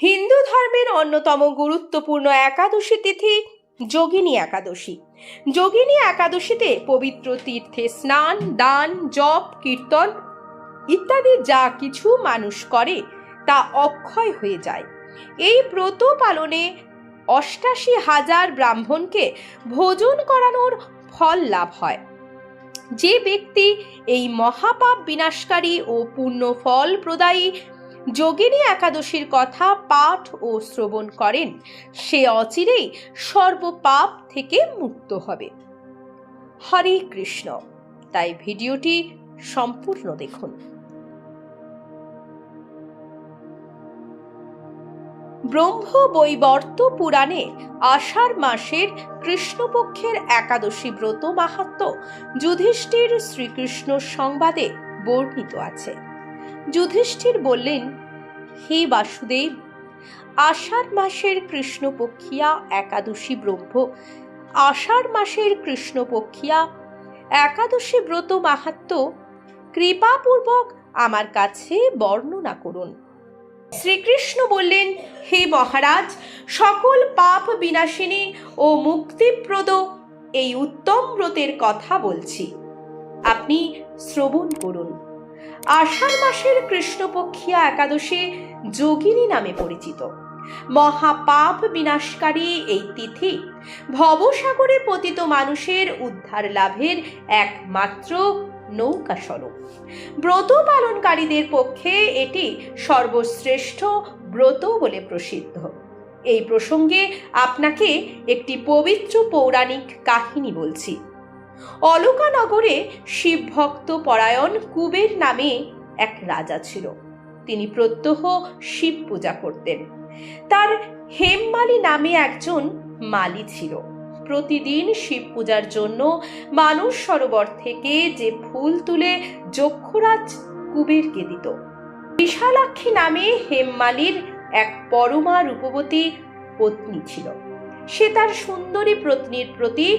হিন্দু ধর্মের অন্যতম গুরুত্বপূর্ণ একাদশী তিথি যোগিনী একাদশী। যোগিনী একাদশীতে পবিত্র তীর্থে স্নান, দান, জপ, কীর্তন ইত্যাদি যা কিছু মানুষ করে তা অক্ষয় হয়ে যায়। এই ব্রত পালনে অষ্টাশি হাজার ব্রাহ্মণকে ভোজন করানোর ফল লাভ হয়। যে ব্যক্তি এই মহাপাপ বিনাশকারী ও পূর্ণ ফল প্রদায়ী যোগিনী একাদশীর কথা পাঠ ও শ্রবণ করেন। সে অচিরেই সর্বপাপ থেকে মুক্ত হবে। হরে কৃষ্ণ। তাই ভিডিওটি সম্পূর্ণ দেখুন। ব্রহ্ম বৈবর্ত পুরাণে আষাঢ় মাসের কৃষ্ণপক্ষের একাদশী ব্রত মাহাত্ম যুধিষ্ঠির শ্রীকৃষ্ণ সংবাদে বর্ণিত আছে। যুধিষ্ঠির বললেন, হে বাসুদেব, আষাঢ় মাসের কৃষ্ণপক্ষিয়া একাদশী ব্রহ্ম, আষাঢ় মাসের কৃষ্ণপক্ষিয়া একাদশী ব্রত মাহাত্ম কৃপাপূর্বক আমার কাছে বর্ণনা করুন। শ্রীকৃষ্ণ বললেন, হে মহারাজ, সকল পাপ বিনাশিনী ও মুক্তিপ্রদ এই উত্তম ব্রতের কথা বলছি। আপনি শ্রবণ করুন। আষাঢ় মাসের কৃষ্ণপক্ষিয়া একাদশী যোগিনী নামে পরিচিত। মহাপাপ বিনাশকারী এই তিথি ভবসাগরে পতিত মানুষের উদ্ধার লাভের একমাত্র নৌকা স্বরূপ ব্রত পালনকারীদের পক্ষে এটি সর্বশ্রেষ্ঠ ব্রত বলে প্রসিদ্ধ। এই প্রসঙ্গে আপনাকে একটি পবিত্র পৌরাণিক কাহিনী বলছি। অলকানগরে শিবভক্ত পরায়ণ কুবের নামে এক রাজা ছিল। তিনি প্রত্যহ শিব পূজা করতেন। তার হেমমালি নামে একজন মালি ছিল। প্রতিদিন শিব পূজার জন্য মানুষ সরোবর থেকে যে ফুল তুলে যক্ষরাজ কুবেরকে দিত। বিশালাক্ষী নামে হেমমালির এক পরমা রূপবতী পত্নী ছিল। সে তার সুন্দরী পত্নীর প্রতি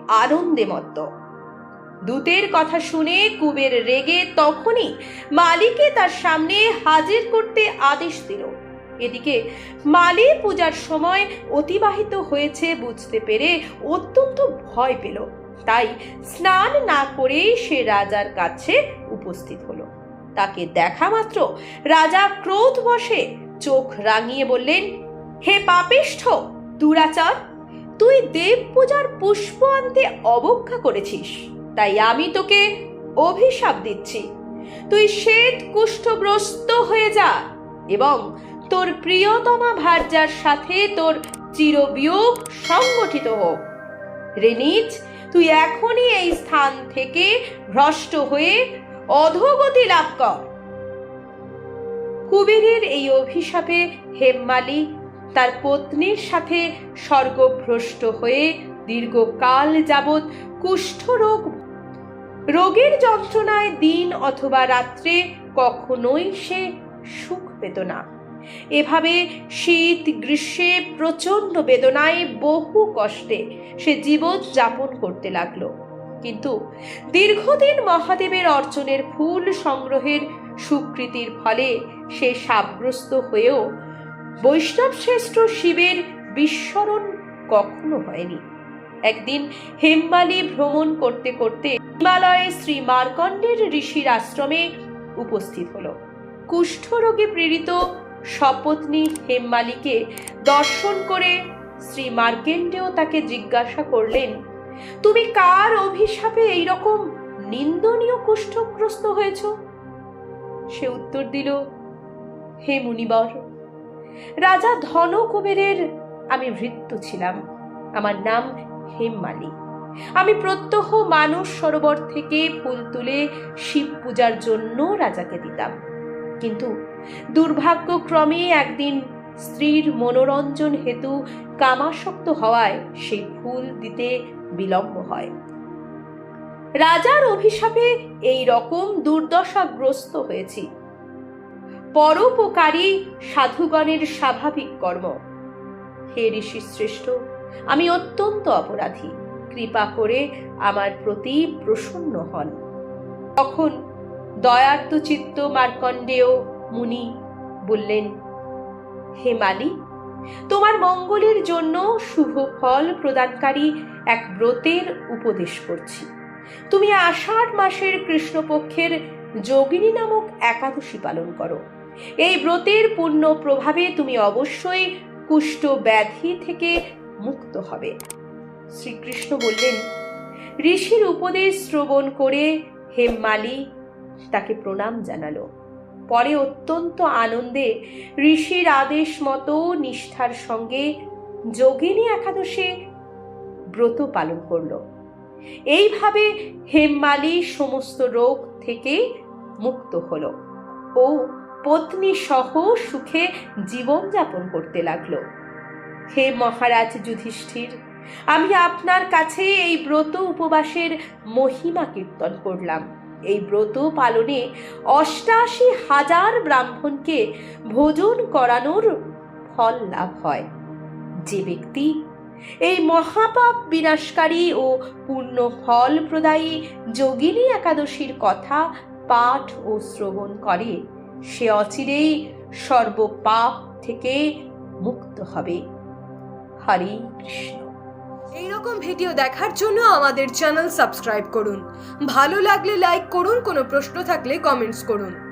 আনন্দে মত্ত। দূতের কথা শুনে কুবের রেগে তখনই মালিকে তার সামনে হাজির করতে আদেশ দিল। এদিকে মালি পূজার সময় অতিবাহিত হয়েছে বুঝতে পেরে অত্যন্ত ভয় পেল। তাই স্নান না করেই সে রাজার কাছে উপস্থিত হলো। তাকে দেখা মাত্র রাজা ক্রোধ বসে চোখ রাঙিয়ে বললেন, হে পাপিষ্ঠ, দুরাচার তুই দেব পূজার পুষ্প আনতে অবজ্ঞা করেছিস। তাই আমি তোকে অভিশাপ দিচ্ছি। তুই শ্বেত কুষ্ঠগ্রস্ত হয়ে যা এবং তোর প্রিয়তমা ভার্যার সাথে তোর চিরবিয়োগ সংগঠিত হোক। রেনিজ, তুই এখনই এই স্থান থেকে ভ্রষ্ট হয়ে অধোগতি লাভ কর। কুবেরের এই অভিশাপে হেমমালি তার পত্নীর সাথে স্বর্গভ্রষ্ট হয়ে দীর্ঘকাল যাবৎ কুষ্ঠরোগ রোগের যন্ত্রণায় দিন অথবা রাত্রে কখনোই সে সুখ পেত না। এভাবে শীত, গ্রীষ্মে প্রচণ্ড বেদনায় বহু কষ্টে সে জীবন যাপন করতে লাগল। কিন্তু দীর্ঘদিন মহাদেবের অর্চনের ফুল সংগ্রহের স্বীকৃতির ফলে সে সাবগ্রস্ত হয়েও বৈষ্ণব শ্রেষ্ঠ শিবের বিস্মরণ কখনো হয়নি। একদিন হেমমালি ভ্রমণ করতে করতে হিমালয়ে শ্রী মার্কণ্ডের ঋষির আশ্রমে উপস্থিত হলো। কুষ্ঠরোগে পীড়িত সপত্নী হেমমালিকে দর্শন করে শ্রী মার্কেন্ডেও তাকে জিজ্ঞাসা করলেন, তুমি কার অভিশাপে এইরকম নিন্দনীয় কুষ্ঠগ্রস্ত হয়েছ? সে উত্তর দিল, হে মুনিবর রাজা ধন কুবেরের আমি ভৃত্য ছিলাম। আমার নাম হেমমালি। আমি প্রত্যহ মানুষ সরোবর থেকে ফুল তুলে শিব পূজার জন্য রাজাকে দিতাম। কিন্তু দুর্ভাগ্যক্রমে একদিন স্ত্রীর মনোরঞ্জন হেতু কামাসক্ত হওয়ায় সেই ফুল দিতে বিলম্ব হয়। রাজার অভিশাপে এই রকম দুর্দশাগ্রস্ত হয়েছি। পরোপকারী সাধুগণের স্বাভাবিক কর্ম। হে ঋষি শ্রেষ্ঠ আমি অত্যন্ত অপরাধী। কৃপা করে আমার প্রতি প্রসন্ন হন। তখন দয়ার্ত চিত্ত মার্কণ্ডেয় মুনি বললেন, হে মালি তোমার মঙ্গলের জন্য শুভ ফল প্রদানকারী এক ব্রতের উপদেশ করছি। তুমি আষাঢ় মাসের কৃষ্ণপক্ষের যোগিনী নামক একাদশী পালন করো। এই ব্রতের পূর্ণ প্রভাবে তুমি অবশ্যই কুষ্ঠ ব্যাধি থেকে মুক্ত হবে। শ্রীকৃষ্ণ বললেন, ঋষির উপদেশ শ্রবণ করে হেমমালি তাকে প্রণাম জানালো। পরে অত্যন্ত আনন্দে ঋষির আদেশ মতো নিষ্ঠার সঙ্গে যোগিনী একাদশে ব্রত পালন করল। এইভাবে হেমমালি সমস্ত রোগ থেকে মুক্ত হলো। ও পত্নী সহ সুখে জীবনযাপন করতে লাগল। হে মহারাজ যুধিষ্ঠির, আমি আপনার কাছে এই ব্রত উপবাসের মহিমা কীর্তন করলাম। এই ব্রত পালনে অষ্টাশি হাজার ব্রাহ্মণকে ভোজন করানোর ফল লাভ হয়। যে ব্যক্তি এই মহাপাপ বিনাশকারী ও পূর্ণ ফল প্রদায়ী যোগিনী একাদশীর কথা পাঠ ও শ্রবণ করে সে অচিরেই সর্বপাপ থেকে মুক্ত হবে। হরে কৃষ্ণ। এইরকম ভিডিও দেখার জন্য আমাদের চ্যানেল সাবস্ক্রাইব করুন। ভালো লাগলে লাইক করুন, কোনো প্রশ্ন থাকলে কমেন্টস করুন।